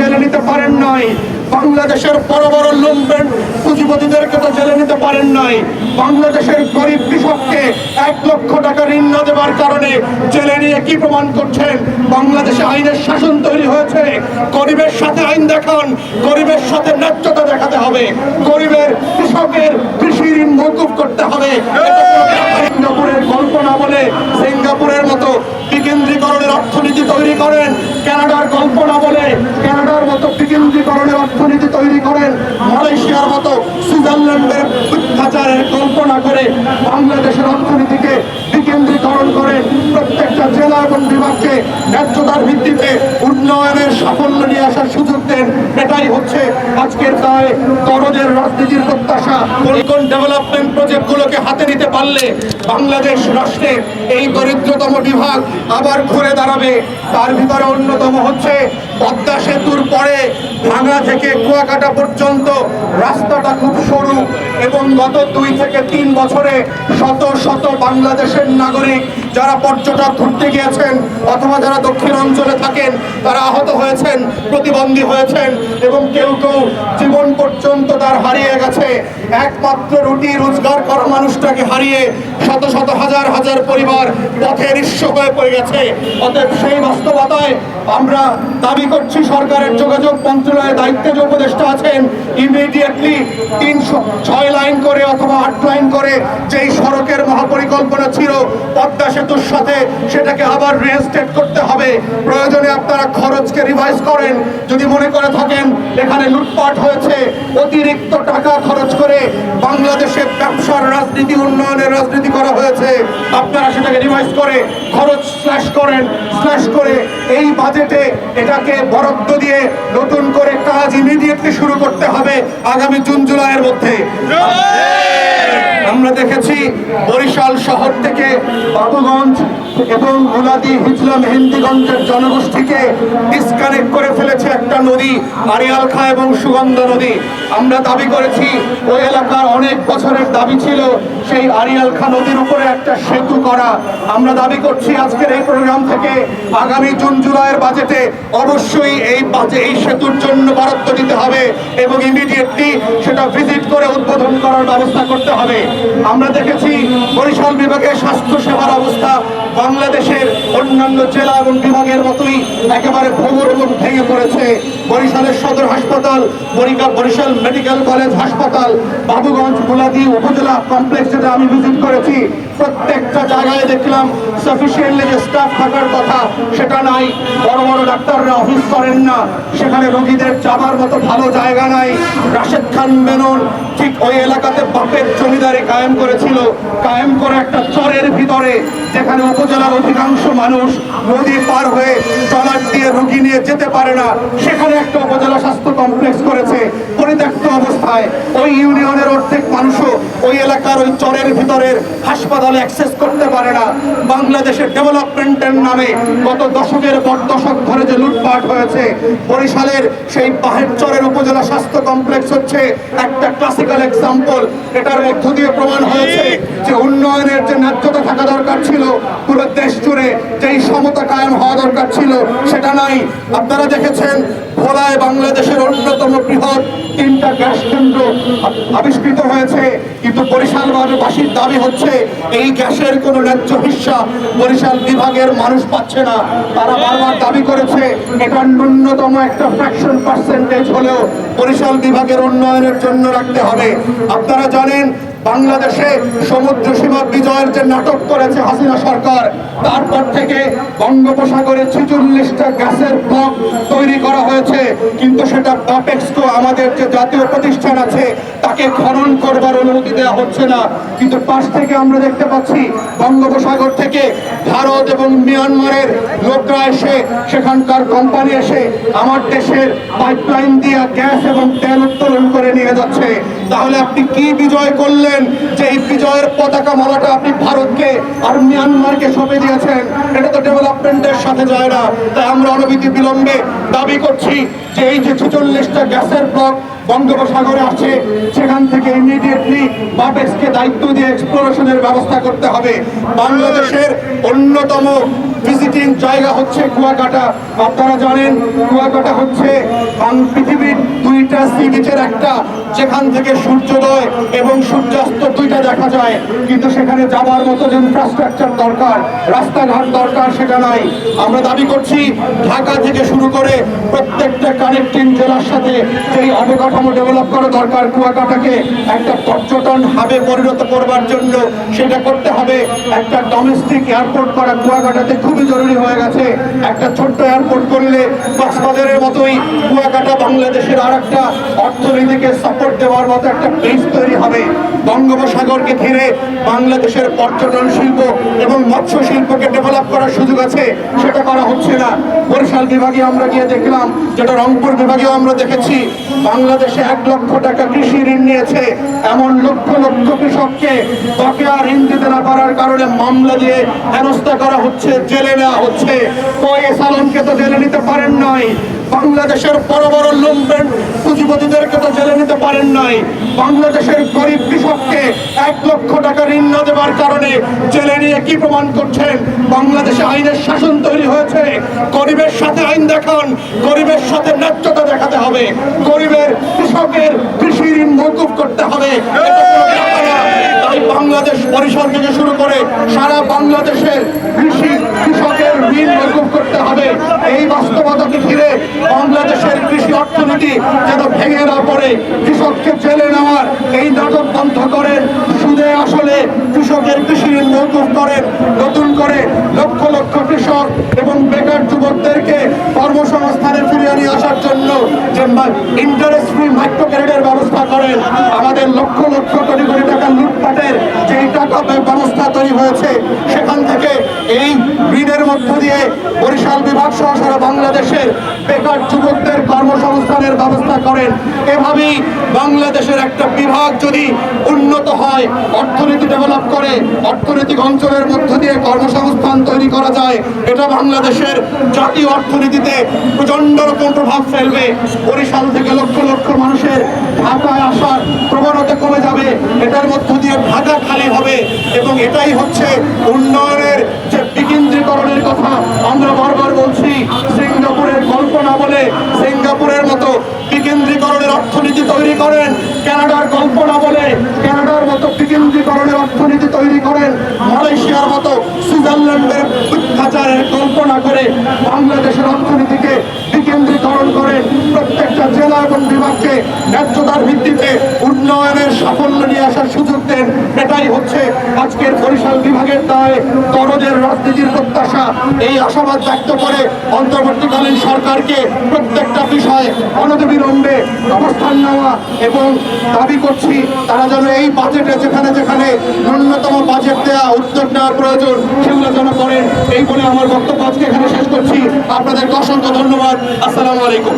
জেলে নিতে পারেন নাই। বাংলাদেশের বড় বড় লুম্পেন পুঁজিপতিদেরকে তো জেলে নিতে পারেন নাই। বাংলাদেশের গরিব কৃষককে এক লক্ষ টাকা ঋণ না দেওয়ার কারণে জেলে নিয়ে কি প্রমাণ করছেন? বাংলাদেশে আইনের শাসন তৈরি হয়েছে। গরিবের সাথে আইন দেখান, গরিবের সাথে ন্যায্যতা দেখাতে হবে। গরিবের, কৃষকের কৃষি ঋণ মৌকুব করতে হবে। সিঙ্গাপুরের গল্প না বলে সিঙ্গাপুরের মতো বিকেন্দ্রীকরণের অর্থনীতি তৈরি করেন। কানাডার গল্প না বলে কানাডার মতো বিকেন্দ্রীকরণের অর্থনীতি তৈরি করেন মালয়েশিয়ার মতো সুইজারল্যান্ডের মিথ্যাচারের কল্পনা করে বাংলাদেশের অর্থনীতিকে বিকেন্দ্রীকরণ করেন প্রত্যেকটা জেলা এবং বিভাগকে ন্যায্যতার ভিত্তিতে উন্নয়নের সাফল্য নিয়ে আসার সুযোগ দেন। এটাই হচ্ছে আজকের দায় তরজের রাজনীতির প্রত্যাশা। কোন ডেভেলপমেন্ট প্রজেক্টগুলোকে হাতে নিতে পারলে বাংলাদেশ রাষ্ট্রের এই দরিদ্রতম বিভাগ আবার ঘুরে দাঁড়াবে। তার ভিতরে অন্যতম হচ্ছে পদ্মা সেতুর পরে ভাঙা থেকে কুয়াকাটা পর্যন্ত রাস্তাটা খুব সরু এবং গত দুই থেকে তিন বছরে শত শত বাংলাদেশের নাগরিক যারা পর্যটক ঘুরতে গিয়েছেন অথবা যারা দক্ষিণ অঞ্চলে থাকেন, তারা আহত হয়েছেন, প্রতিবন্ধী হয়েছেন, এবং কেউ কেউ জীবন পর্যন্ত তার হারিয়ে গেছে। একমাত্র রুটি রোজগার করা মানুষটাকে হারিয়ে শত শত হাজার হাজার পরিবার পথে নিঃস্ব হয়ে পড়ে গেছে। অতএব সেই বাস্তবতায় আমরা দাবি করছি, সরকারের যোগাযোগ মন্ত্রণালয়ের দায়িত্বে যে উপদেষ্টা আছেন ইমিডিয়েটলি তিনশো ছয় লাইন করে অথবা আট লাইন করে যেই সড়কের মহাপরিকল্পনা ছিল, পদ্মা সেতুর সাথে সেটাকে আবার রিএস্টেট করতে হবে। প্রয়োজনে আপনারা খরচকে রিভাইজ করেন। যদি মনে করে থাকেন, এখানে লুটপাট হয়েছে অতিরিক্ত টাকা খরচ করে বাংলাদেশে ব্যবসার রাজনীতি, উন্নয়নের রাজনীতি করা হয়েছে। আপনারা সেটাকে রিভাইজ করে, খরচ স্ল্যাশ করেন স্ল্যাশ করে এই বাজেটে এটাকে বরাদ্দ দিয়ে নতুন করে কাজ ইমিডিয়েটলি শুরু করতে হবে আগামী জুন, জুলাইয়ের মধ্যে। আমরা দেখেছি বরিশাল শহর থেকে বাবুগঞ্জ এবং গুলাদি হিজলা মেহেন্দিগঞ্জের জনগোষ্ঠীকে ডিসকানেক্ট করে ফেলেছে একটা নদী আরিয়াল খা এবং সুগন্ধ নদী। আমরা দাবি করেছি, ওই এলাকার অনেক বছরের দাবি ছিল সেই আরিয়াল খা নদীর উপরে একটা সেতু করা। আমরা দাবি করছি আজকের এই প্রোগ্রাম থেকে আগামী জুন, জুলাইয়ের বাজেটে অবশ্যই এই বাজে এই সেতুর জন্য বরাদ্দ দিতে হবে এবং ইমিডিয়েটলি সেটা ভিজিট করে উদ্বোধন করার ব্যবস্থা করতে হবে। আমরা দেখেছি বরিশাল বিভাগের স্বাস্থ্য সেবার অবস্থা বাংলাদেশের অন্যান্য জেলা এবং বিভাগের মতোই একেবারে ভবর এবং ভেঙে পড়েছে। বরিশালের সদর হাসপাতাল, বরিকা বরিশাল মেডিকেল কলেজ হাসপাতাল, বাবুগঞ্জ গোলাদি উপজেলা কমপ্লেক্স যেটা আমি ভিজিট করেছি। প্রত্যেকটা জায়গায় দেখলাম সাফিসিয়েন্টলি যে স্টাফ থাকার কথা। সেটা নাই। বড় বড় ডাক্তাররা অফিস করেন না। সেখানে রোগীদের যাবার মতো ভালো জায়গা নাই। রাশেদ খান মেনন ঠিক ওই এলাকাতে বাপের জমিদারি কায়েম করেছিল। কায়েম করে একটা চরের ভিতরে, যেখানে উপজেলার অধিকাংশ মানুষ নদী পার হয়ে ট্রলার দিয়ে রোগী নিয়ে যেতে পারে না। সেখানে একটা উপজেলা স্বাস্থ্য কমপ্লেক্স করেছে। পরিত্যক্ত অবস্থায়। ওই ইউনিয়নের অর্ধেক মানুষও ওই এলাকার ওই চরের ভিতরের হাসপাতালে অ্যাক্সেস করতে পারে না। বাংলাদেশের ডেভেলপমেন্টের নামে গত দশকের পর দশক ধরে যে লুটপাট হয়েছে, বরিশালের সেই পাহের চরের উপজেলা স্বাস্থ্য কমপ্লেক্স হচ্ছে। একটা ক্লাসিক্যাল এক্সাম্পল এটার মধ্য দিয়ে প্রমাণ হয়েছে। উন্নয়নের যে ন্যায্যতা থাকা দরকার ছিল, পুরো দেশ জুড়ে যেই সমতা কায়েম হওয়া দরকার ছিল, সেটা নাই। আপনারা দেখেছেন, ভোলায় বাংলাদেশের অন্যতম বৃহৎ তিনটা গ্যাস কেন্দ্র আবিষ্কৃত হয়েছে, কিন্তু বরিশাল বাসীর দাবি হচ্ছে, এই গ্যাসের কোনো ন্যায্য হিস্সা বরিশাল বিভাগের মানুষ পাচ্ছে না। তারা বারবার দাবি করেছে, এটা ন্যূনতম একটা ফ্র্যাকশন পার্সেন্টেজ হলেও বরিশাল বিভাগের উন্নয়নের জন্য রাখতে হবে। আপনারা জানেন বাংলাদেশে সমুদ্র সীমা বিজয়ের যে নাটক করেছে হাসিনা সরকার, তারপর থেকে বঙ্গোপসাগরে ছেচল্লিশটা গ্যাসের ব্লক তৈরি করা হয়েছে। কিন্তু সেটা বাপেক্সকো আমাদের যে জাতীয় প্রতিষ্ঠান আছে, তাকে খনন করবার অনুমতি দেওয়া হচ্ছে না। কিন্তু পাশ থেকে আমরা দেখতে পাচ্ছি বঙ্গোপসাগর থেকে ভারত এবং মিয়ানমারের লোকরা এসে, সেখানকার কোম্পানি এসে আমার দেশের পাইপলাইন দিয়ে গ্যাস এবং তেল উত্তোলন করে নিয়ে যাচ্ছে। তাহলে আপনি কি বিজয় করলেন? যে এই বিজয়ের পতাকা মালাটা আপনি ভারতকে আর মিয়ানমারকে সঁপে দিয়েছেন। এটা তো ডেভেলপমেন্টের সাথে যায় না। তাই আমরা অনবিধি বিলম্বে দাবি করছি যে এই যে ছেচল্লিশটা গ্যাসের ব্লক বঙ্গোপসাগরে আছে, সেখান থেকে ইমিডিয়েটলি বাপেক্সকে দায়িত্ব দিয়ে এক্সপ্লোরেশনের ব্যবস্থা করতে হবে। বাংলাদেশের অন্যতম ভিজিটিং জায়গা হচ্ছে কুয়াকাটা। আপনারা জানেন কুয়াকাটা হচ্ছে পৃথিবীর দুইটা সি বিচের একটা, যেখান থেকে সূর্যোদয় এবং সূর্যাস্ত দুইটা দেখা যায়। কিন্তু সেখানে যাবার মতো যে ইনফ্রাস্ট্রাকচার দরকার, রাস্তাঘাট দরকার, সেটা নাই। আমরা দাবি করছি, ঢাকা থেকে শুরু করে প্রত্যেকটা কানেক্টিং জেলার সাথে যেই অবকাঠামো ডেভেলপ করা দরকার, কুয়াকাটাকে একটা পর্যটন হাবে পরিণত করবার জন্য সেটা করতে হবে। একটা ডোমেস্টিক এয়ারপোর্ট করা কুয়াকাটাতে খুবই জরুরি হয়ে গেছে। একটা ছোট্ট এয়ারপোর্ট করলে কক্সবাজারের মতোই কুয়াকাটা বাংলাদেশের আর একটা অর্থনীতিকে সাপোর্ট দেওয়ার মতো একটা বেস তৈরি হবে। বঙ্গোপসাগরকে ঘিরে বাংলাদেশের পর্যটন শিল্প এবং মৎস্য শিল্পকে ডেভেলপ করার সুযোগ আছে, সেটা করা হচ্ছে না। বরিশাল বিভাগে আমরা গিয়ে দেখলাম, যেটা রংপুর বিভাগেও আমরা দেখেছি, বাংলাদেশে এক লক্ষ টাকা কৃষি ঋণ নিয়েছে। এমন লক্ষ লক্ষ কৃষককে বকেয়া ঋণ দিতে না পারার কারণে মামলা দিয়ে হেনস্থা করা হচ্ছে, জেলে নেওয়া হচ্ছে। কই সালনকে তো জেলে নিতে পারেন নাই। বাংলাদেশের বড় বড় লুম্পেন পুঁজিপতিদেরকে তো জেলে নিতে পারেন নাই। বাংলাদেশের গরিব কৃষককে এক লক্ষ টাকা ঋণ না দেওয়ার কারণে জেলে নিয়ে কি প্রমাণ করছেন? বাংলাদেশে আইনের শাসন তৈরি হয়েছে। গরিবের সাথে আইন দেখান, গরিবের সাথে ন্যায্যতা দেখাতে হবে। গরিবের, কৃষকের কৃষি ঋণ মৌকুব করতে হবে। তাই বাংলাদেশ পরিসর থেকে শুরু করে সারা বাংলাদেশের কৃষি, কৃষকের ঋণ মৌকুব করতে হবে এই বাস্তবতাকে ঘিরে বাংলাদেশের কৃষি অর্থনীতি যেন ভেঙে না পড়ে। কৃষককে জেলে নেওয়ার এই নাটক বন্ধ করেন। সুদে আসলে কৃষকের কৃষি মৌকুব করেন। নতুন করে লক্ষ লক্ষ কৃষক এবং বেকার যুবকদেরকে কর্মসংস্থানে ফিরিয়ে নিয়ে আসার জন্য যে ইন্টারেস্ট ফ্রি মাইক্রো ক্রেডিটের ব্যবস্থা করেন। আমাদের লক্ষ লক্ষ কোটি কোটি টাকা লুটপাটের যেই টাকা ব্যবস্থা তৈরি হয়েছে, সেখান থেকে এই ঋণের মধ্য দিয়ে বরিশাল বিভাগ সহ সারা বাংলাদেশের বেকার যুবকদের কর্মসংস্থানের ব্যবস্থা করেন। এভাবেই বাংলাদেশের একটা বিভাগ যদি উন্নত হয়, অর্থনীতি ডেভেলপ করে, অর্থনৈতিক অঞ্চলের মধ্য দিয়ে কর্মসংস্থান তৈরি করা যায়, এটা বাংলাদেশের জাতীয় অর্থনীতিতে প্রচণ্ড রকম প্রভাব ফেলবে। বরিশাল থেকে লক্ষ লক্ষ মানুষের ঢাকায় আসার প্রবণতা কমে যাবে, এটার মধ্য দিয়ে ঢাকা খালি হবে এবং এটাই হচ্ছে উন্নয়নের যে বিকেন্দ্রীকরণের কথা আমরা বারবার বলছি, সিঙ্গাপুরের কল্পনা বলে সিঙ্গাপুরের মতো বিকেন্দ্রীকরণের অর্থনীতি তৈরি করেন। কানাডার কল্পনা বলে কানাডার মতো বিকেন্দ্রীকরণের অর্থনীতি তৈরি করেন। মালয়েশিয়ার মতো সুইজারল্যান্ডের মিথ্যাচারের কল্পনা করে বাংলাদেশের অর্থনীতিকে বিকেন্দ্রীকরণ করেন। প্রত্যেকটা জেলা এবং বিভাগকে ন্যায্যতার ভিত্তিতে উন্নয়নের সাফল্য নিয়ে আসার সুযোগ এটাই হচ্ছে আজকের বরিশাল বিভাগের দায় দরদের রাজনীতির প্রত্যাশা। এই আশাবাদ ব্যক্ত করে অন্তর্বর্তীকালীন সরকারকে প্রত্যেকটা বিষয়ে অনতিবিলম্বে অবস্থান নেওয়া এবং দাবি করছি, তারা যেন এই বাজেটে যেখানে যেখানে ন্যূনতম বাজেট দেওয়া উদ্যোগ নেওয়ার প্রয়োজন, সেগুলো যেন করেন। এই বলে আমার বক্তব্য আজকে এখানে শেষ করছি। আপনাদেরকে অসংখ্য ধন্যবাদ। আসসালামু আলাইকুম।